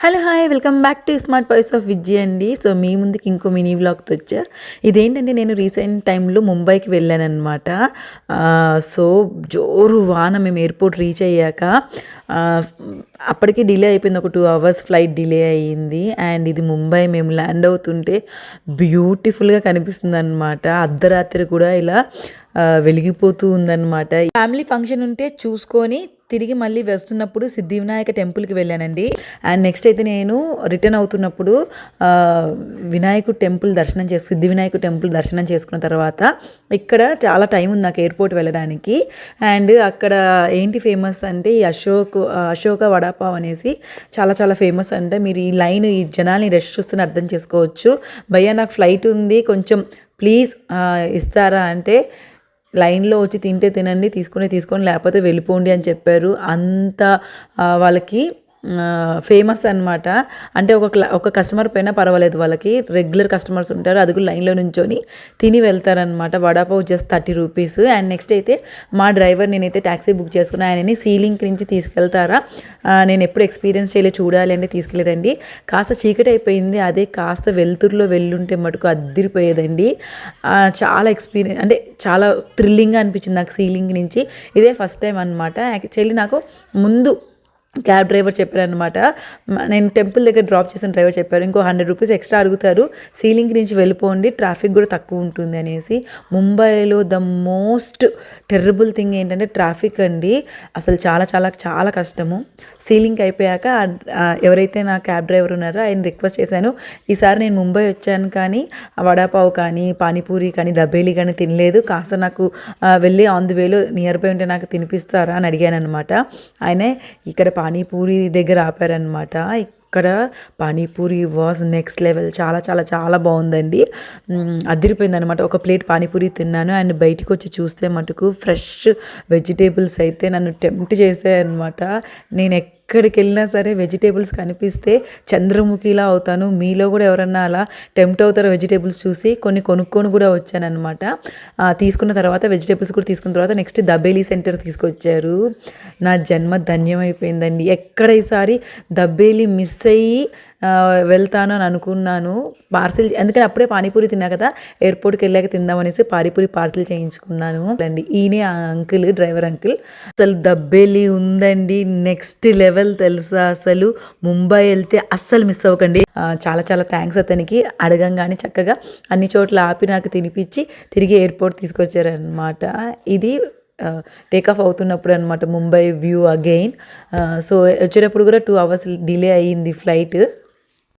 Hello hi welcome back to Smart Voice of Vijay అండి. So మీ ముందుకి ఇంకో mini వ్లాగ్తో వచ్చా. ఇదేంటంటే నేను రీసెంట్ టైంలో ముంబైకి వెళ్ళానమాట సో జోరు వాన మేము ఎయిర్పోర్ట్ రీచ్ అయ్యాక అప్పటికే అప్పటికి డిలే అయిపోయింది. ఒక టూ అవర్స్ ఫ్లైట్ డిలే అయ్యింది. అండ్ ఇది ముంబై మేము ల్యాండ్ అవుతుంటే బ్యూటిఫుల్గా కనిపిస్తుంది అనమాట అర్ధరాత్రి కూడా ఇలా వెలిగిపోతూ ఉందన్నమాట. ఫ్యామిలీ ఫంక్షన్ ఉంటే చూసుకొని తిరిగి మళ్ళీ వస్తున్నప్పుడు సిద్ధివినాయక టెంపుల్కి వెళ్ళానండి. అండ్ నెక్స్ట్ అయితే నేను రిటర్న్ అవుతున్నప్పుడు వినాయకుడు టెంపుల్ దర్శనం చేసి సిద్ధి వినాయకుడు టెంపుల్ దర్శనం చేసుకున్న తర్వాత ఇక్కడ చాలా టైం ఉంది నాకు ఎయిర్పోర్ట్ వెళ్ళడానికి. అండ్ అక్కడ ఏంటి ఫేమస్ అంటే ఈ అశోక్ అశోక వడాపావ్ అనేసి చాలా చాలా ఫేమస్ అంటే. మీరు ఈ లైన్ ఈ జనాల్ని రష్ చూస్తున్న అర్థం చేసుకోవచ్చు. భయ్యా నాకు ఫ్లైట్ ఉంది కొంచెం ప్లీజ్ ఇస్తారా అంటే లైన్లో వచ్చి తింటే తినండి తీసుకుని తీసుకొని లేకపోతే వెళ్ళిపోండి అని చెప్పారు. అంత వాళ్ళకి ఫేమస్ అన్నమాట. అంటే ఒక ఒక కస్టమర్ పైన పర్వాలేదు వాళ్ళకి. రెగ్యులర్ కస్టమర్స్ ఉంటారు అది కూడా లైన్లో నుంచొని తిని వెళ్తారనమాట vada pav just thirty rupees and next అయితే మా డ్రైవర్ నేనైతే ట్యాక్సీ బుక్ చేసుకున్నా ఆయనని సీలింగ్ నుంచి తీసుకెళ్తారా? నేను ఎప్పుడు ఎక్స్పీరియన్స్ చేయలే చూడాలి అంటే తీసుకెళ్ళారండి కాస్త చీకటి అయిపోయింది. అదే కాస్త వెలుతురులో వెళ్ళుంటే మటుకు అద్దిరిపోయేదండి. చాలా ఎక్స్పీరియన్స్ అంటే చాలా థ్రిల్లింగ్గా అనిపించింది నాకు సీలింగ్ నుంచి. ఇదే ఫస్ట్ టైం అనమాట యాక్చువల్లీ నాకు ముందు క్యాబ్ డ్రైవర్ చెప్పారనమాట నేను టెంపుల్ దగ్గర డ్రాప్ చేసిన డ్రైవర్ చెప్పారు. ఇంకో హండ్రెడ్ రూపీస్ ఎక్స్ట్రా అడుగుతారు. సీలింగ్ నుంచి వెళ్ళిపోండి ట్రాఫిక్ కూడా తక్కువ ఉంటుంది అనేసి. ముంబైలో ద మోస్ట్ టెర్రబుల్ థింగ్ ఏంటంటే ట్రాఫిక్ అండి. అసలు చాలా చాలా చాలా కష్టము. సీలింగ్ అయిపోయాక ఎవరైతే నా క్యాబ్ డ్రైవర్ ఉన్నారో ఆయన రిక్వెస్ట్ చేశాను. ఈసారి నేను ముంబై వచ్చాను కానీ వడాపావు వడాపావ్ కానీ పానీపూరి కానీ దబేలి కానీ తినలేదు. కాస్త నాకు వెళ్ళి ఆన్ ది వేలో నియర్ బై ఉంటే నాకు తినిపిస్తారా అని అడిగాను అనమాట ఆయన ఇక్కడ పానీపూరి దగ్గర ఆపారనమాట ఇక్కడ పానీపూరి వాజ్ నెక్స్ట్ లెవెల్ చాలా చాలా చాలా బాగుందండి. అదిరిపోయింది అనమాట ఒక ప్లేట్ పానీపూరి తిన్నాను. అండ్ బయటికి వచ్చి చూస్తే మటుకు ఫ్రెష్ వెజిటేబుల్స్ అయితే నన్ను టెంప్ట్ చేసాయన్నమాట. నేను ఎక్కడికి వెళ్ళినా సరే వెజిటేబుల్స్ కనిపిస్తే చంద్రముఖిలా అవుతాను. మీలో కూడా ఎవరన్నా అలా టెంప్ట్ అవుతారో వెజిటేబుల్స్ చూసి కొన్ని కొనుక్కొని కూడా వచ్చానమాట తీసుకున్న తర్వాత వెజిటేబుల్స్ కూడా తీసుకున్న తర్వాత నెక్స్ట్ దబేలీ సెంటర్ తీసుకొచ్చారు. నా జన్మ ధన్యమైపోయిందండి. ఎక్కడ ఈసారి దబ్బేలి మిస్ అయ్యి వెళ్తాను అని అనుకున్నాను. పార్సిల్ అందుకని అప్పుడే పానీపూరి తిన్నా కదా ఎయిర్పోర్ట్కి వెళ్ళాక తిందామనేసి పానీపూరి పార్సిల్ చేయించుకున్నాను. అండి ఈయనే ఆ అంకుల్ డ్రైవర్ అంకుల్. అసలు దబ్బేలి ఉందండి నెక్స్ట్ లెవెల్ తెలుసా అసలు. ముంబై వెళ్తే అస్సలు మిస్ అవ్వకండి. చాలా చాలా థ్యాంక్స్ అతనికి. అడగంగానే చక్కగా అన్ని చోట్ల ఆపి నాకు తినిపించి తిరిగి ఎయిర్పోర్ట్ తీసుకొచ్చారనమాట ఇది టేక్ ఆఫ్ అవుతున్నప్పుడు అనమాట ముంబై వ్యూ అగైన్. సో వచ్చేటప్పుడు కూడా టూ అవర్స్ డిలే అయ్యింది ఫ్లైట్.